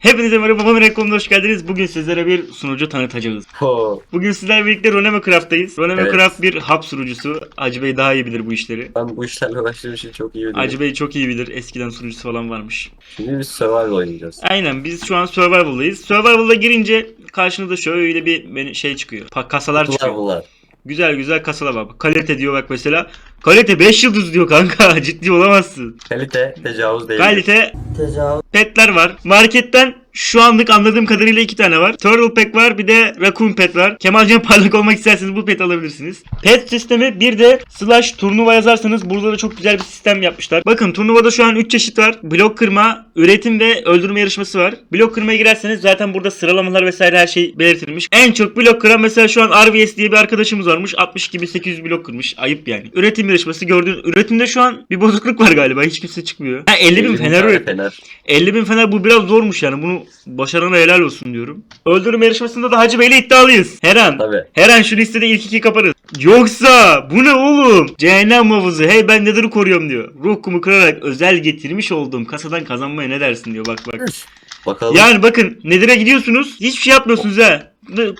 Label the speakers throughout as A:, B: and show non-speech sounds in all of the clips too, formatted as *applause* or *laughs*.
A: Hepinize merhaba Babam Rekom'da hoş geldiniz. Bugün sizlere bir sunucu tanıtacağız.
B: Ho.
A: Bugün sizlerle birlikte Roneme Craft'tayız. Roneme
B: Evet.
A: Craft bir hub sunucusu. Hacı Bey daha iyi bilir bu işleri.
B: Ben bu işlerle uğraştığım için çok iyi biliyorum.
A: Hacı Bey çok iyi bilir. Eskiden sunucusu falan varmış.
B: Şimdi biz survival oynayacağız.
A: Aynen biz şu an Survival'dayız. Survival'a girince karşınıza şöyle bir şey çıkıyor. Kasalar çıkıyor.
B: bunlar.
A: Güzel güzel kasalar var. Kalite diyor bak mesela. Kalite 5 yıldız diyor kanka. *laughs* Ciddi olamazsın.
B: Kalite tecavüz değil.
A: Kalite
C: Tecavüz.
A: petler var. Marketten şu anlık anladığım kadarıyla iki tane var. Turtle Pack var bir de Raccoon Pet var. Kemalcan *laughs* parlak olmak isterseniz bu pet alabilirsiniz. Pet sistemi bir de slash turnuva yazarsanız burada da çok güzel bir sistem yapmışlar. Bakın turnuvada şu an 3 çeşit var. Blok kırma, üretim ve öldürme yarışması var. Blok kırmaya girerseniz zaten burada sıralamalar vesaire her şey belirtilmiş. En çok blok kıran mesela şu an RVS diye bir arkadaşımız varmış. 62 800 blok kırmış. Ayıp yani. Üretim yarışması gördüğünüz. Üretimde şu an bir bozukluk var galiba. Hiç kimse çıkmıyor. Ha 50 bin fener üret.
B: fener.
A: 50 bin fener bu biraz zormuş yani. Bunu başarana helal olsun diyorum. Öldürme yarışmasında da Hacı Bey'le iddialıyız. Her an.
B: Tabii.
A: Her an şu listede ilk iki kaparız. Yoksa bu ne oğlum? Cehennem havuzu. Hey ben Nether'ı koruyorum diyor. Ruh kumu kırarak özel getirmiş olduğum kasadan kazanmaya ne dersin diyor. Bak bak.
B: Bakalım.
A: Yani bakın Nether'a gidiyorsunuz. Hiçbir şey yapmıyorsunuz ha.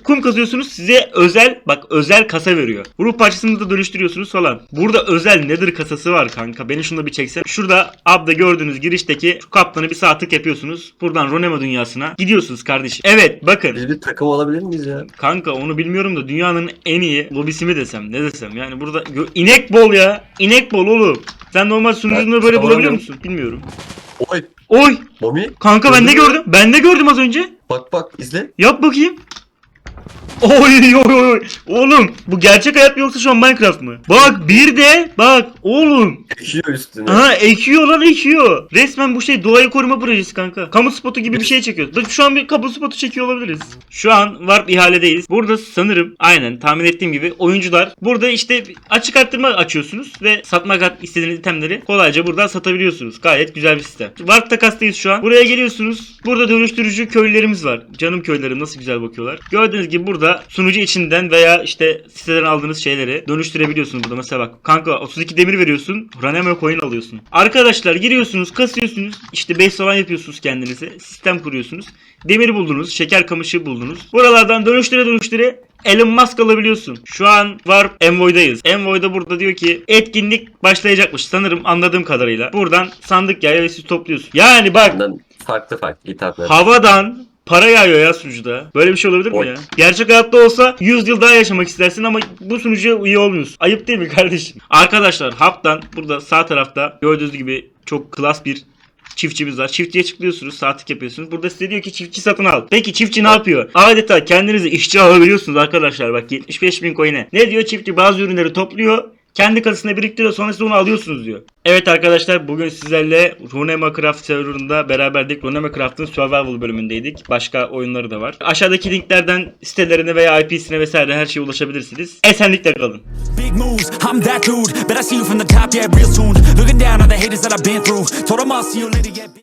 A: Kum kazıyorsunuz size özel bak özel kasa veriyor. Ruh parçasını da dönüştürüyorsunuz falan. Burada özel Nether kasası var kanka. Beni şunu da bir çeksen. Şurada abda gördüğünüz girişteki şu kaptanı bir sağ tık yapıyorsunuz. Buradan Ronema dünyasına gidiyorsunuz kardeşim. Evet bakın.
B: Biz bir takım olabilir miyiz ya?
A: Kanka onu bilmiyorum da dünyanın en iyi lobisi mi desem ne desem yani burada inek bol ya inek bol oğlum sen normal sunucunda böyle bulabiliyor musun bilmiyorum
B: Oy.
A: oy
B: Mami.
A: kanka ben
B: mü?
A: gördüm ben de gördüm az önce
B: Bak bak izle.
A: yap bakayım Oy oy oy oğlum bu gerçek hayat mı yoksa şu an Minecraft mı? Bak bir de bak oğlum
B: Ekiyor üstüne.
A: Aha ekiyor lan ekiyor. Resmen bu şey doğayı koruma projesi kanka. Kamu spotu gibi bir şey çekiyoruz. Bak şu an bir kamu spotu çekiyor olabiliriz. Şu an Warp ihaledeyiz. Burada sanırım aynen tahmin ettiğim gibi oyuncular burada işte açık arttırma açıyorsunuz ve satmak istediğiniz itemleri kolayca buradan satabiliyorsunuz. Gayet güzel bir sistem. Warp takastayız şu an. Buraya geliyorsunuz. Burada dönüştürücü köylülerimiz var. Canım köylerim nasıl güzel bakıyorlar. Gördüğünüz gibi burada sunucu içinden veya işte siteden aldığınız şeyleri dönüştürebiliyorsunuz burada. Mesela bak kanka 32 demir veriyorsun. Ranema coin alıyorsun. Arkadaşlar giriyorsunuz kasıyorsunuz. işte base falan yapıyorsunuz kendinize. Sistem kuruyorsunuz. Demir buldunuz. Şeker kamışı buldunuz. Buralardan dönüştüre dönüştüre Elon Musk alabiliyorsun. Şu an var Envoy'dayız. Envoy'da burada diyor ki etkinlik başlayacakmış sanırım anladığım kadarıyla. Buradan sandık yağıyor ve siz topluyorsun. Yani bak
B: farklı farklı hitaplar.
A: Havadan para yağıyor ya sunucuda. Böyle bir şey olabilir mi ya? Gerçek hayatta olsa 100 yıl daha yaşamak istersin ama bu sunucuya üye olmuyorsun. Ayıp değil mi kardeşim? Arkadaşlar Hub'dan burada sağ tarafta gördüğünüz gibi çok klas bir çiftçimiz var. Çiftçiye çıkıyorsunuz, saatlik yapıyorsunuz. Burada size diyor ki çiftçi satın al. Peki çiftçi ne yapıyor? Adeta kendinizi işçi alabiliyorsunuz arkadaşlar. Bak 75 bin coin'e. Ne diyor çiftçi? Bazı ürünleri topluyor. Kendi kasasına biriktiriyor sonra siz onu alıyorsunuz diyor. Evet arkadaşlar bugün sizlerle Runema Craft serverında beraberdik. Runema Craft'ın Survival bölümündeydik. Başka oyunları da var. Aşağıdaki linklerden sitelerine veya IP'sine vesaire her şeye ulaşabilirsiniz. Esenlikle kalın.
D: Big moves, I'm that dude. Bet I see you from the top, yeah, real soon. Looking down on the haters that I've been through. Told them I'll see you later, yeah.